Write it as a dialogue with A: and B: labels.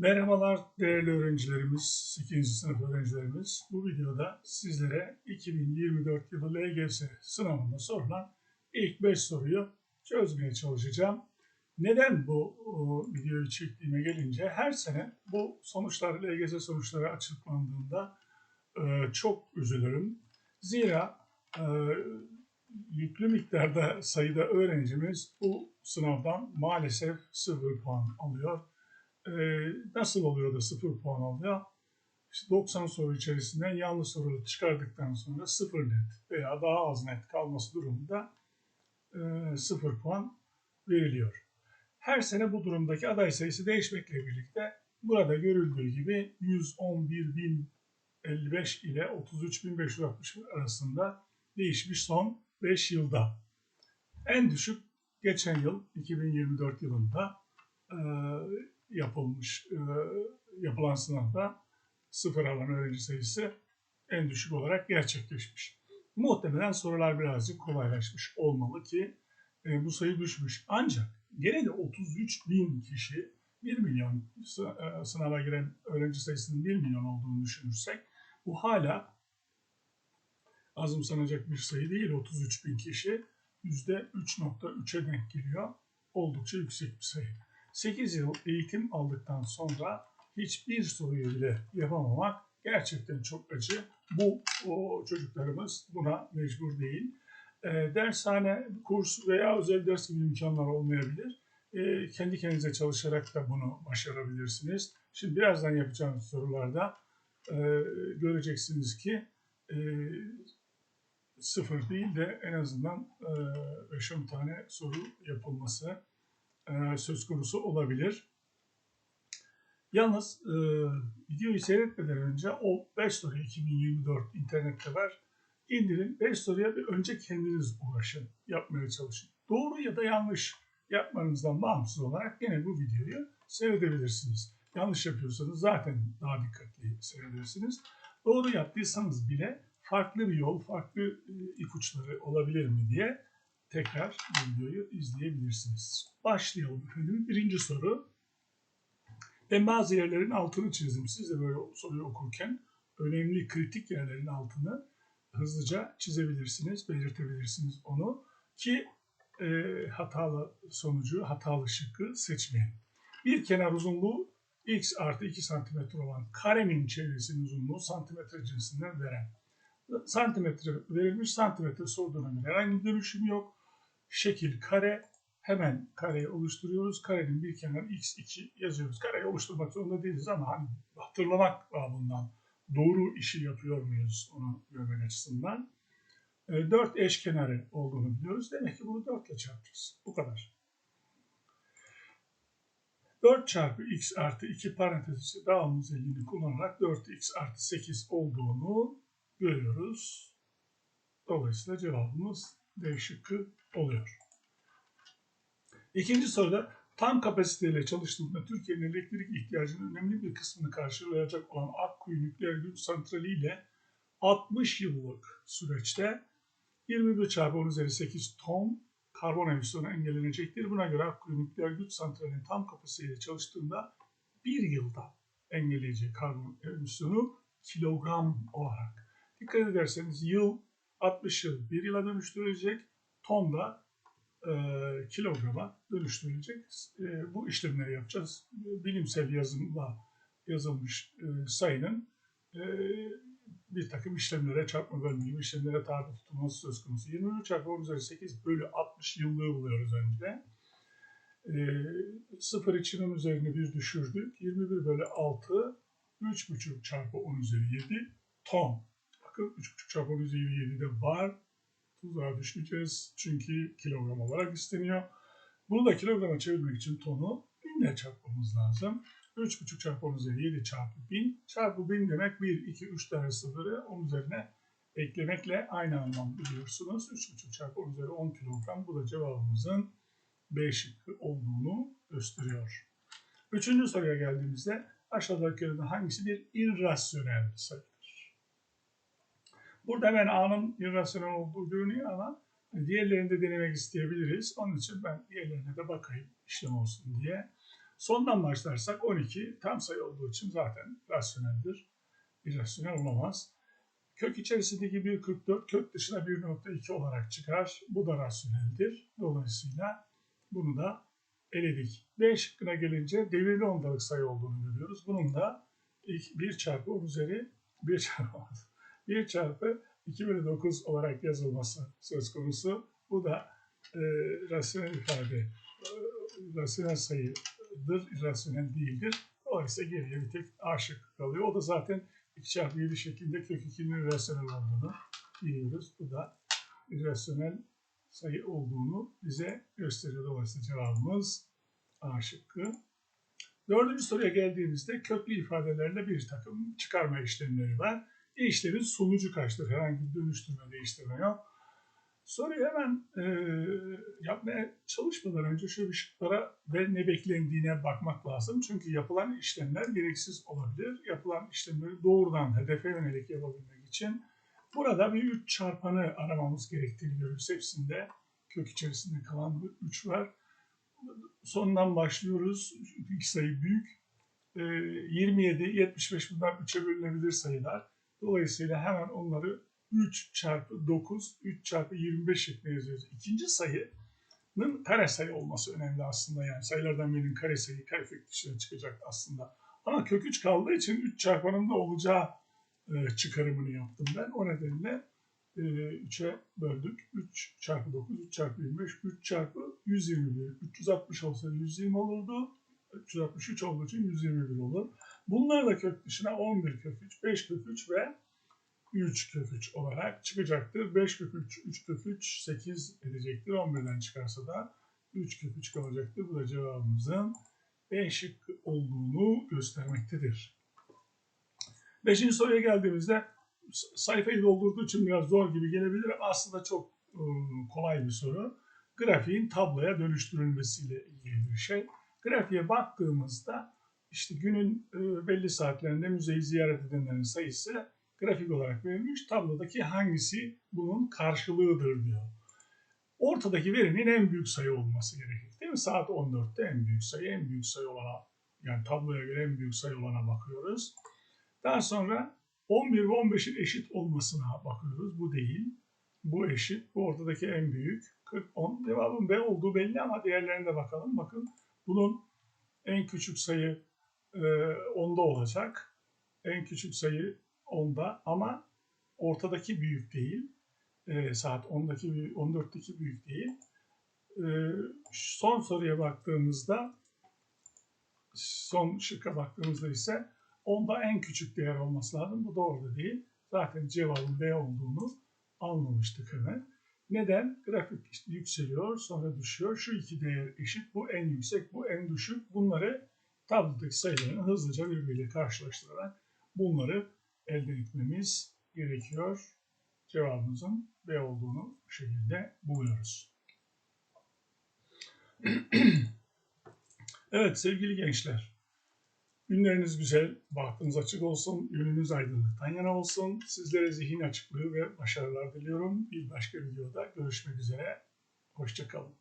A: Merhabalar değerli öğrencilerimiz, 8. sınıf öğrencilerimiz. Bu videoda sizlere 2024 yılı LGS sınavında sorulan ilk 5 soruyu çözmeye çalışacağım. Neden bu videoyu çektiğime gelince her sene bu sonuçlar LGS sonuçları açıklandığında e, çok üzülürüm. Zira e, yüklü miktarda sayıda öğrencimiz bu sınavdan maalesef 0 puan alıyor. Ee, nasıl oluyor da 0 puan alıyor? İşte 90 soru içerisinden yanlış soruları çıkardıktan sonra 0 net veya daha az net kalması durumunda e, 0 puan veriliyor. Her sene bu durumdaki aday sayısı değişmekle birlikte burada görüldüğü gibi 111.055 ile 33.560 arasında değişmiş son 5 yılda. En düşük geçen yıl 2024 yılında e, yapılmış e, yapılan sınavda sıfır alan öğrenci sayısı en düşük olarak gerçekleşmiş. Muhtemelen sorular birazcık kolaylaşmış olmalı ki e, bu sayı düşmüş. Ancak gene de 33 bin kişi 1 milyon e, sınava giren öğrenci sayısının 1 milyon olduğunu düşünürsek bu hala azımsanacak bir sayı değil. 33 bin kişi %3.3'e denk geliyor. Oldukça yüksek bir sayı. 8 yıl eğitim aldıktan sonra hiçbir soruyu bile yapamamak gerçekten çok acı. Bu o çocuklarımız buna mecbur değil. E, dershane, kurs veya özel ders gibi imkanlar olmayabilir. E, kendi kendinize çalışarak da bunu başarabilirsiniz. Şimdi birazdan yapacağım sorularda e, göreceksiniz ki e, sıfır değil de en azından e, 5-10 tane soru yapılması e, söz konusu olabilir. Yalnız e, videoyu seyretmeden önce o 5 soruyu 2024 internette var. İndirin 5 soruya bir önce kendiniz uğraşın, yapmaya çalışın. Doğru ya da yanlış yapmanızdan bağımsız olarak yine bu videoyu seyredebilirsiniz. Yanlış yapıyorsanız zaten daha dikkatli seyredersiniz. Doğru yaptıysanız bile farklı bir yol, farklı e, ipuçları olabilir mi diye tekrar videoyu izleyebilirsiniz. Başlayalım efendim. Birinci soru. Ben bazı yerlerin altını çizdim. Siz de böyle soruyu okurken önemli kritik yerlerin altını hızlıca çizebilirsiniz, belirtebilirsiniz onu ki e, hatalı sonucu, hatalı şıkkı seçmeyin. Bir kenar uzunluğu x artı 2 santimetre olan karenin çevresinin uzunluğu santimetre cinsinden veren. Santimetre verilmiş, santimetre sorduğuna göre herhangi bir dönüşüm yok. Şekil kare, hemen kareyi oluşturuyoruz. Karenin bir kenarı x2 yazıyoruz. Kareyi oluşturmak zorunda değiliz ama hani hatırlamak babından doğru işi yapıyor muyuz onu görmek açısından. E, 4 eşkenarı olduğunu biliyoruz. Demek ki bunu 4 ile çarpacağız. Bu kadar. 4 çarpı x artı 2 parantez içi dağılım özelliğini kullanarak 4x artı 8 olduğunu görüyoruz. Dolayısıyla cevabımız D şıkkı oluyor. İkinci soruda tam kapasiteyle çalıştığında Türkiye'nin elektrik ihtiyacının önemli bir kısmını karşılayacak olan Akkuyu Nükleer Güç Santrali ile 60 yıllık süreçte 21 çarpı 10 üzeri 8 ton karbon emisyonu engellenecektir. Buna göre Akkuyu Nükleer Güç Santrali'nin tam kapasiteyle çalıştığında bir yılda engelleyeceği karbon emisyonu kilogram olarak. Dikkat ederseniz yıl 60 yıl bir yıla dönüştürülecek, ton da e, kilograma dönüştürülecek. E, bu işlemleri yapacağız. Bilimsel yazımla yazılmış e, sayının e, bir takım işlemlere çarpma bölme gibi işlemlere tabi tutulması söz konusu. 23 çarpı 10 üzeri 8 bölü 60 yıllığı buluyoruz önce. E, sıfır içinin üzerine bir düşürdük. 21 bölü 6 3,5 çarpı 10 üzeri 7 ton. Bakın 3,5 çarpı 10 üzeri 7 de var tuzağa düşmeyeceğiz. Çünkü kilogram olarak isteniyor. Bunu da kilograma çevirmek için tonu 1000 ile çarpmamız lazım. 3,5 çarpı 10 üzeri 7 çarpı 1000 çarpı 1000 demek 1, 2, 3 tane sıfırı 10 üzerine eklemekle aynı anlam biliyorsunuz. 3,5 çarpı 10 üzeri 10 kilogram. Bu da cevabımızın B şıkkı olduğunu gösteriyor. Üçüncü soruya geldiğimizde aşağıdakilerden hangisi bir irrasyonel sayıdır? Burada hemen A'nın irrasyonel olduğu görünüyor ama diğerlerini de denemek isteyebiliriz. Onun için ben diğerlerine de bakayım işlem olsun diye. Sondan başlarsak 12 tam sayı olduğu için zaten rasyoneldir. İrrasyonel olamaz. Kök içerisindeki 1.44 kök dışına 1.2 olarak çıkar. Bu da rasyoneldir. Dolayısıyla bunu da eledik. B şıkkına gelince devirli ondalık sayı olduğunu görüyoruz. Bunun da 1 çarpı 10 üzeri 1 çarpı 1 çarpı 2 bölü 9 olarak yazılması söz konusu. Bu da e, rasyonel ifade, e, rasyonel sayıdır, irrasyonel değildir. Dolayısıyla geriye bir tek A kalıyor. O da zaten 2 çarpı 7 şeklinde kök 2'nin irrasyonel olduğunu biliyoruz. Bu da irrasyonel sayı olduğunu bize gösteriyor. Dolayısıyla cevabımız A şıkkı. Dördüncü soruya geldiğimizde köklü ifadelerle bir takım çıkarma işlemleri var. E işlemin sonucu kaçtır? Herhangi bir dönüştürme değiştirme yok. Soruyu hemen e, yapmaya çalışmadan önce şu şıklara ve ne beklendiğine bakmak lazım. Çünkü yapılan işlemler gereksiz olabilir. Yapılan işlemleri doğrudan hedefe yönelik yapabilmek için burada bir 3 çarpanı aramamız gerektiğini görüyoruz. Hepsinde kök içerisinde kalan bir 3 var. Sondan başlıyoruz. İlk sayı büyük. E, 27, 75 bunlar 3'e bölünebilir sayılar. Dolayısıyla hemen onları 3 çarpı 9, 3 çarpı 25 şeklinde yazıyoruz. İkinci sayının kare sayı olması önemli aslında. Yani sayılardan birinin kare sayı, kare dışına çıkacak aslında. Ama kök 3 kaldığı için 3 çarpanın da olacağı e, çıkarımını yaptım ben. O nedenle e, 3'e böldük. 3 çarpı 9, 3 çarpı 25, 3 çarpı 121. 360 olsa 120 olurdu. 363 olduğu için 121 olur. Bunlar da kök dışına 11 kök 3, 5 kök 3 ve 3 kök 3 olarak çıkacaktır. 5 kök 3, 3 kök 3, 8 edecektir. 11'den çıkarsa da 3 kök 3 kalacaktır. Bu da cevabımızın B şıkkı olduğunu göstermektedir. Beşinci soruya geldiğimizde sayfayı doldurduğu için biraz zor gibi gelebilir ama aslında çok kolay bir soru. Grafiğin tabloya dönüştürülmesiyle ilgili bir şey. Grafiğe baktığımızda işte günün belli saatlerinde müzeyi ziyaret edenlerin sayısı grafik olarak verilmiş. Tablodaki hangisi bunun karşılığıdır diyor. Ortadaki verinin en büyük sayı olması gerekir. Değil mi? Saat 14'te en büyük sayı, en büyük sayı olana yani tabloya göre en büyük sayı olana bakıyoruz. Daha sonra 11 ve 15'in eşit olmasına bakıyoruz. Bu değil. Bu eşit. Bu ortadaki en büyük. 40, 10. Cevabın B olduğu belli ama diğerlerine de bakalım. Bakın bunun en küçük sayı e, 10'da olacak. En küçük sayı 10'da ama ortadaki büyük değil. E, saat 10'daki büyük, 14'teki büyük değil. E, son soruya baktığımızda son şıkka baktığımızda ise onda en küçük değer olması lazım. Bu doğru değil. Zaten cevabın B olduğunu anlamıştık hemen. Neden? Grafik işte yükseliyor, sonra düşüyor. Şu iki değer eşit. Bu en yüksek, bu en düşük. Bunları tablodaki sayılarını hızlıca birbiriyle karşılaştırarak bunları elde etmemiz gerekiyor. Cevabımızın B olduğunu bu şekilde buluyoruz. evet sevgili gençler. Günleriniz güzel, bahtınız açık olsun, yönünüz aydınlıktan yana olsun. Sizlere zihin açıklığı ve başarılar diliyorum. Bir başka videoda görüşmek üzere. Hoşçakalın.